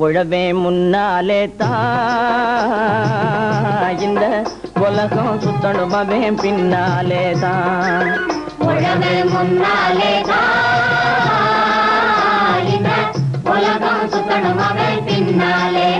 உழவே முன்னாலே தான் இந்த உலகம் சுத்தணும் பின்னாலே தான் உழவு முன்னாலே தான் உலகம் சுத்தணும் அவன் பின்னாலே.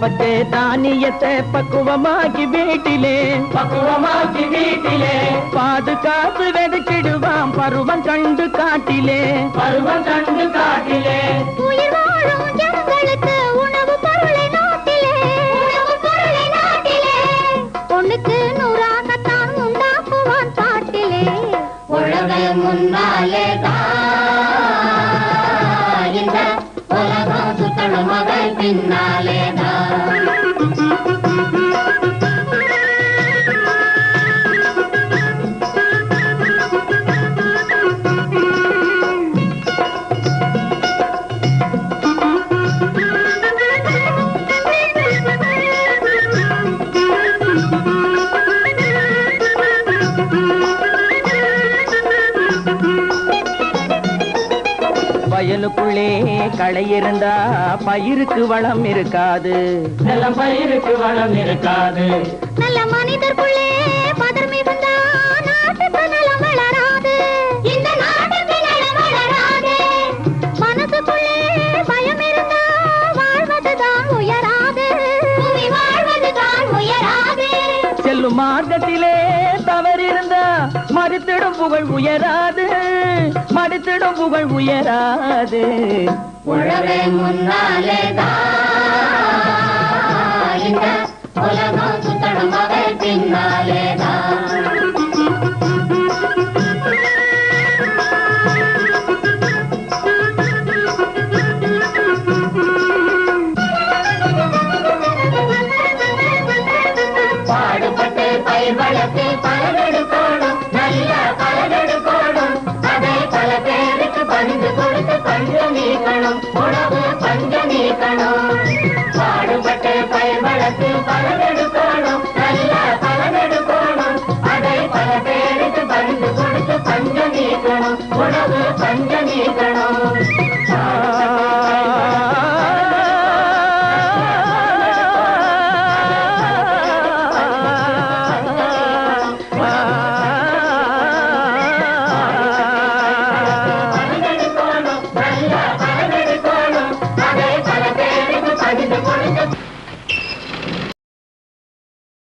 பத்தே தானியத்தை பக்குவமாக்கி வீட்டிலே. பக்குவமாக்கி வீட்டிலே. பாதுகாத்து வெதுக்கிடுவான் பருவம் கண்டு காட்டிலே. பருவம் கண்டு காட்டிலே. உலகம் சுத்தணும் வயலுக்குள்ளே களை இருந்தா பயிருக்கு வளம் இருக்காது. பயிருக்கு வளம் இருக்காது. நல்ல மனிதர்க்குள்ளே செல்லும் மார்க்கத்திலே தவறிருந்தா மறுத்திடும் புகழ் உயராது மறுத்திடும் புகழ் உயராது. உழவே முன்னாலே தான். பாடுபட்டு பயிர் வளர்த்து பலனெடுக்கணும் நல்ல பலனெடுக்கணும் அதை பல பேருக்கு பகிர்ந்து கொடுத்து பஞ்சம் நீக்கணும் உணவு பஞ்சம் நீக்கணும். பாடுபட்டு பயிர் வளர்த்து பலனெடுக்கணும் நல்ல பலனெடுக்கணும் அதை பல பேருக்கு பகிர்ந்து கொடுத்து பஞ்சம் நீக்கணும் உணவு